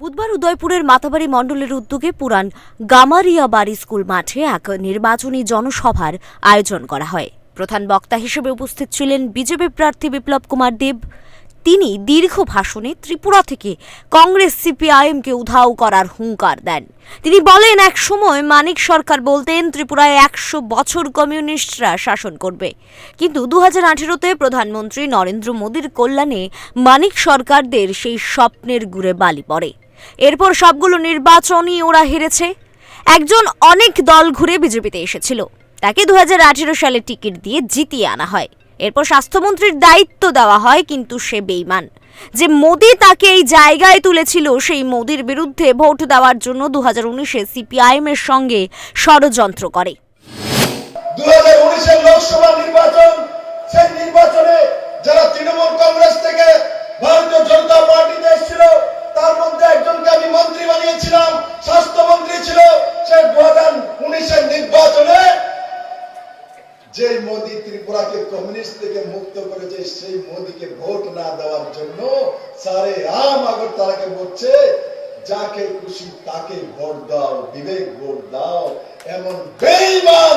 বুধবার উদয়পুরের মাতাবাড়ি মণ্ডলের উদ্যোগে পুরান গামারিয়া বাড়ি স্কুল মাঠে এক নির্বাচনী জনসভার আয়োজন করা হয়। প্রধান বক্তা হিসেবে উপস্থিত ছিলেন বিজেপি প্রার্থী বিপ্লব কুমার দেব। তিনি দীর্ঘ ভাষণে ত্রিপুরা থেকে কংগ্রেস সিপিআইএমকে উধাও করার হুঙ্কার দেন। তিনি বলেন, এক সময় মানিক সরকার বলতেন, ত্রিপুরায় একশো বছর কমিউনিস্টরা শাসন করবে। কিন্তু দু হাজার আঠেরোতে প্রধানমন্ত্রী নরেন্দ্র মোদীর কল্যাণে মানিক সরকারদের সেই স্বপ্নের গুড়ে বালি পড়ে। এরপর সবগুলো নির্বাচনই ওরা হেরেছে। একজন অনেক দল ঘুরে বিজেপিতে এসেছিল। তাকে দু সালে টিকিট দিয়ে জিতিয়ে আনা হয়। এরপর স্বাস্থ্যমন্ত্রীর দায়িত্ব দেওয়া হয়, কিন্তু সে বেইমান। যে মোদি তাকে এই জায়গায় তুলেছিল, সেই মোদির বিরুদ্ধে ভোট দেওয়ার জন্য দু হাজার উনিশে সিপিআইএম এর সঙ্গে ষড়যন্ত্র করে। লোকসভা নির্বাচন, সেই নির্বাচনে যারা তৃণমূল কংগ্রেস থেকে ভারতীয় জনতা পার্টিতে এসেছিল তার মধ্যে একজনকে আমি মন্ত্রী বানিয়েছিলাম, স্বাস্থ্যমন্ত্রী ছিল, সে দু হাজার উনিশের নির্বাচনে যে মোদি ত্রিপুরাকে কমিউনিস্ট থেকে মুক্ত করেছে, সেই মোদিকে ভোট না দেওয়ার জন্য সারে আম আগরতলাকে বলছে, যাকে খুশি তাকে ভোট দাও, বিবেক ভোট দাও। এমন বেঈমান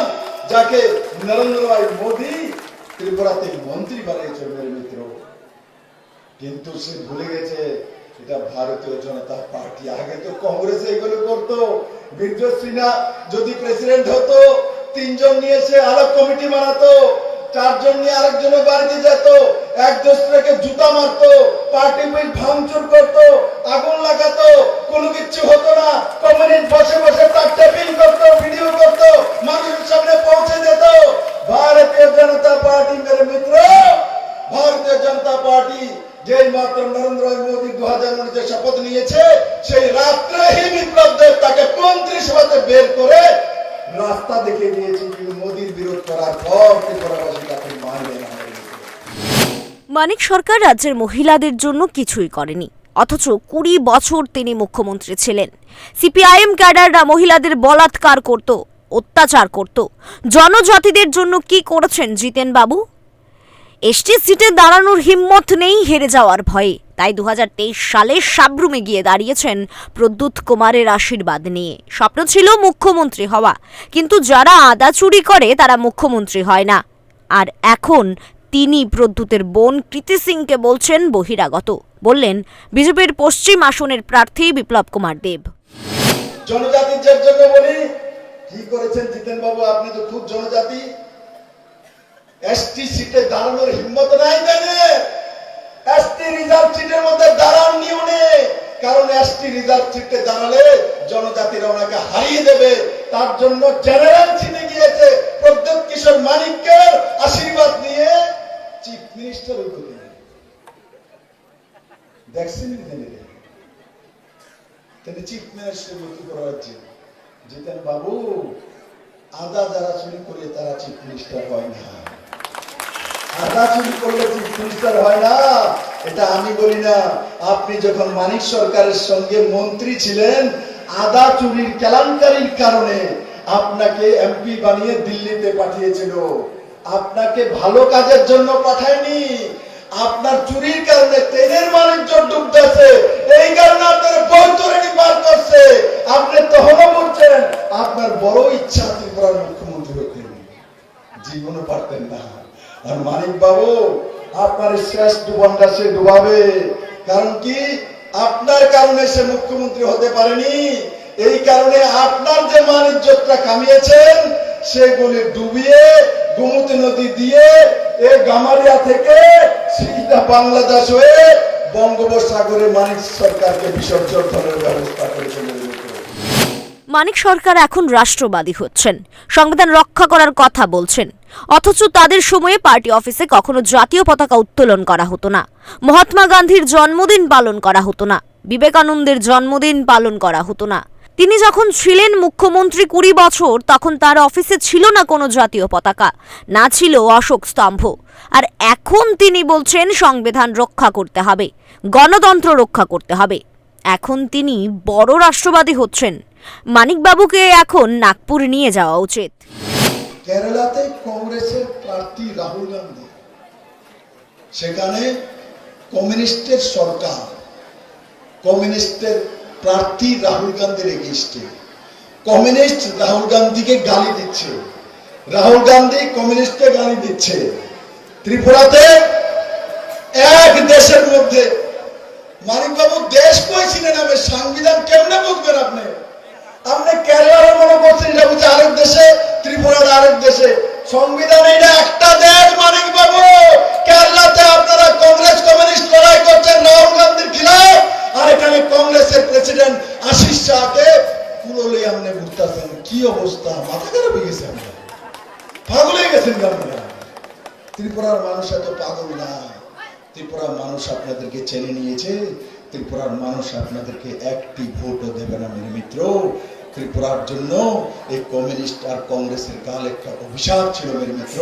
যাকে নরেন্দ্র ভাই মোদি ত্রিপুরাতে মন্ত্রী বানিয়েছে, মেরে মিত্র কিন্তু সে ভুলে গেছে এটা ভারতীয় জনতা পার্টি। আগে তো কংগ্রেস এগুলো করতো। বীর্য সিনহা যদি প্রেসিডেন্ট হতো, তিনজন নিয়ে সে আলাপ কমিটি বানাতো, চারজন নিয়ে আরেকজনের বাড়িতে যেত, এক দোসরাকে জুতা মারতো পার্টি বিল ভাঙচুর করতো, আগুন লাগাতো, কোনো কিচ্ছু হতো না। কমিউনিস্ট বসে বসে তার টেপিং করতো ভিডিও করতো, মানুষের সামনে পৌঁছে যেত ভারতীয় জনতা পার্টি, মেরে মিত্র, ভারতীয় জনতা পার্টি। যেই মাত্র নরেন্দ্র মোদী দু হাজার শপথ নিয়েছে, সেই রাত্রেই বিপ্লব দেব তাকে বের করে রাস্তা দিয়েছে মোদীর বিরোধ করার পর তাকে মানবে না। মানিক সরকার রাজ্যের মহিলাদের জন্য কিছুই করেনি, অথচ কুড়ি বছর তিনি মুখ্যমন্ত্রী ছিলেন। সিপিআইএম ক্যাডাররা মহিলাদের বলাৎকার করত, অত্যাচার করত। জনজাতিদের জন্য কি করেছেন জিতেন বাবু এসটি সিটে দাঁড়ানোর হিম্মত নেই হেরে যাওয়ার ভয়ে। তাই দু সালে সাবরুমে গিয়ে দাঁড়িয়েছেন প্রদ্যুৎ কুমারের আশীর্বাদ নিয়ে। স্বপ্ন ছিল মুখ্যমন্ত্রী হওয়া। কিন্তু যারা আদা চুরি করে, তারা মুখ্যমন্ত্রী হয় না। আর এখন তিনি প্রদ্যুতের বোন কৃতি সিংকে বলছেন বহিরাগত। বললেন, বিজেপির পশ্চিম আসনের প্রার্থী বিপ্লব কুমার দেব। জনজাতির জন্য বলি কি করেছেন জিতেন বাবু আপনি তো খুব জনজাতি। এসটি সিটে দাঁড়ানোর হিম্মত নাই জানে এসটি রিজার্ভ সিটের মধ্যে দাঁড়াননি উনি কারণ এসটি রিজার্ভ সিটে দাঁড়ালে জনজাতিরা ওনাকে হারিয়ে দেবে। তার জন্য জেনারেল সিটে গিয়েছে প্রদ্যুৎ কিশোর মানিককের আশীর্বাদ নিয়ে চিফ মিনিস্টার উদ্যোগে দেখছেন কিন্তু চিফ মিনিস্টার কি করা হচ্ছে জিতেন বাবু, আদা যারা চুরি করে তারা চিফ মিনিস্টার হয় না। চুরির কারণে আপনাকে ভালো কাজের জন্য পাঠায়নি। আপনার চুরির কারণে ডুবতেছে। এই কারণে আপনার পার করছে। আপনি বলছেন, আপনার বড় ইচ্ছা ত্রিপুরার মুখ্যমন্ত্রী জীবনও পারতেন না। আর মানিক বাবু আপনার শেষ ডুবনটা সে ডুবাবে। কারণ কি? আপনার কারণে সে মুখ্যমন্ত্রী হতে পারেনি। এই কারণে আপনার যে মান ইজ্জতটা কামিয়েছেন, সেগুলি ডুবিয়ে গোমতী নদী দিয়ে এই গামারিয়া থেকে সিধা বাংলাদেশ হয়ে বঙ্গোপসাগরে মানিক সরকারকে বিসর্জন করার ব্যবস্থা করেছেন মানিক সরকার এখন রাষ্ট্রবাদী হচ্ছেন। সংবিধান রক্ষা করার কথা বলছেন। অথচ তাদের সময়ে পার্টি অফিসে কখনো জাতীয় পতাকা উত্তোলন করা হতো না। মহাত্মা গান্ধীর জন্মদিন পালন করা হতো না। বিবেকানন্দের জন্মদিন পালন করা হতো না। তিনি যখন ছিলেন মুখ্যমন্ত্রী কুড়ি বছর, তখন তার অফিসে ছিল না কোনো জাতীয় পতাকা। না ছিল অশোক স্তম্ভ। আর এখন তিনি বলছেন, সংবিধান রক্ষা করতে হবে। গণতন্ত্র রক্ষা করতে হবে। এখন তিনি বড় রাষ্ট্রবাদী হচ্ছেন। মানিকবাবুকে এখন নাগপুর নিয়ে যাওয়া উচিত। কেরালাতে কংগ্রেসের প্রার্থী রাহুল গান্ধী। সেখানে কমিউনিস্টের সরকার, কমিউনিস্টের প্রার্থী রাহুল গান্ধীর এগেস্টে কমিউনিস্ট রাহুল গান্ধীকে গালি দিচ্ছে। রাহুল গান্ধী কমিউনিস্টকে গালি দিচ্ছে। ত্রিপুরাতে এক দেশের মধ্যে মানিকবাবু, দেশ কইছিলেন আমি, সংবিধান কেমনে বুঝবেন আপনি? আপনি কেরালার মনে করছেন এটা বুঝে আরেক দেশে, ত্রিপুরার আরেক দেশে। সংবিধান এটা একটা দেশ মানিক বাবু কেরালাতে আপনারা কংগ্রেস, কমিউনিস্ট লড়াই করছেন রাহুল গান্ধীর খিলাফ, আর এখানে কংগ্রেসের প্রেসিডেন্ট আশিস শাহকে কুলোলে আপনি ঘুরতেছেন। কি অবস্থা? মাথা খারাপ হয়ে গেছে আপনার। পাগল হয়ে গেছেন আপনারা ত্রিপুরার মানুষ এত পাগল না। ত্রিপুরার মানুষ আপনাদেরকে চেনে নিয়েছে। ত্রিপুরার মানুষ আপনাদেরকে একটি ভোটও দেবে না, মেরে মিত্র। ত্রিপুরার জন্য এই কমিউনিস্ট আর কংগ্রেসের কাল একটা অভিশাপ ছিল, মেরে মিত্র।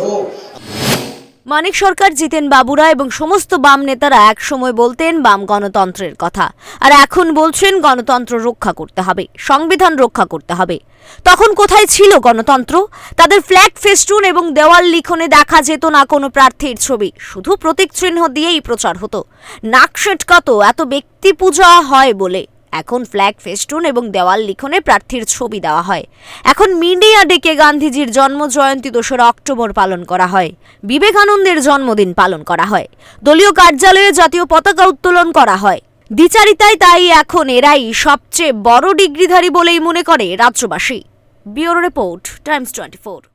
মানিক সরকার, জিতেন বাবুরা এবং সমস্ত বাম নেতারা এক সময় বলতেন বাম গণতন্ত্রের কথা। আর এখন বলছেন গণতন্ত্র রক্ষা করতে হবে, সংবিধান রক্ষা করতে হবে। তখন কোথায় ছিল গণতন্ত্র? তাদের ফ্ল্যাগ, ফেস্টুন এবং দেওয়াল লিখনে দেখা যেত না কোনো প্রার্থীর ছবি। শুধু প্রতীক চিহ্ন দিয়েই প্রচার হতো। নাক সেটকাতো এত ব্যক্তি পূজা হয় বলে। এখন ফ্ল্যাগ ফেস্টুন এবং দেওয়াল লিখনে প্রার্থীর ছবি দেওয়া হয়। এখন মিডিয়া ডেকে গান্ধীজির জন্ম জয়ন্তী দোসরা অক্টোবর পালন করা হয়। বিবেকানন্দের জন্মদিন পালন করা হয়। দলীয় কার্যালয়ে জাতীয় পতাকা উত্তোলন করা হয়। দ্বিচারিতায় তাই এখন এরাই সবচেয়ে বড় ডিগ্রিধারী বলেই মনে করে রাজ্যবাসী। Bureau report, Times twenty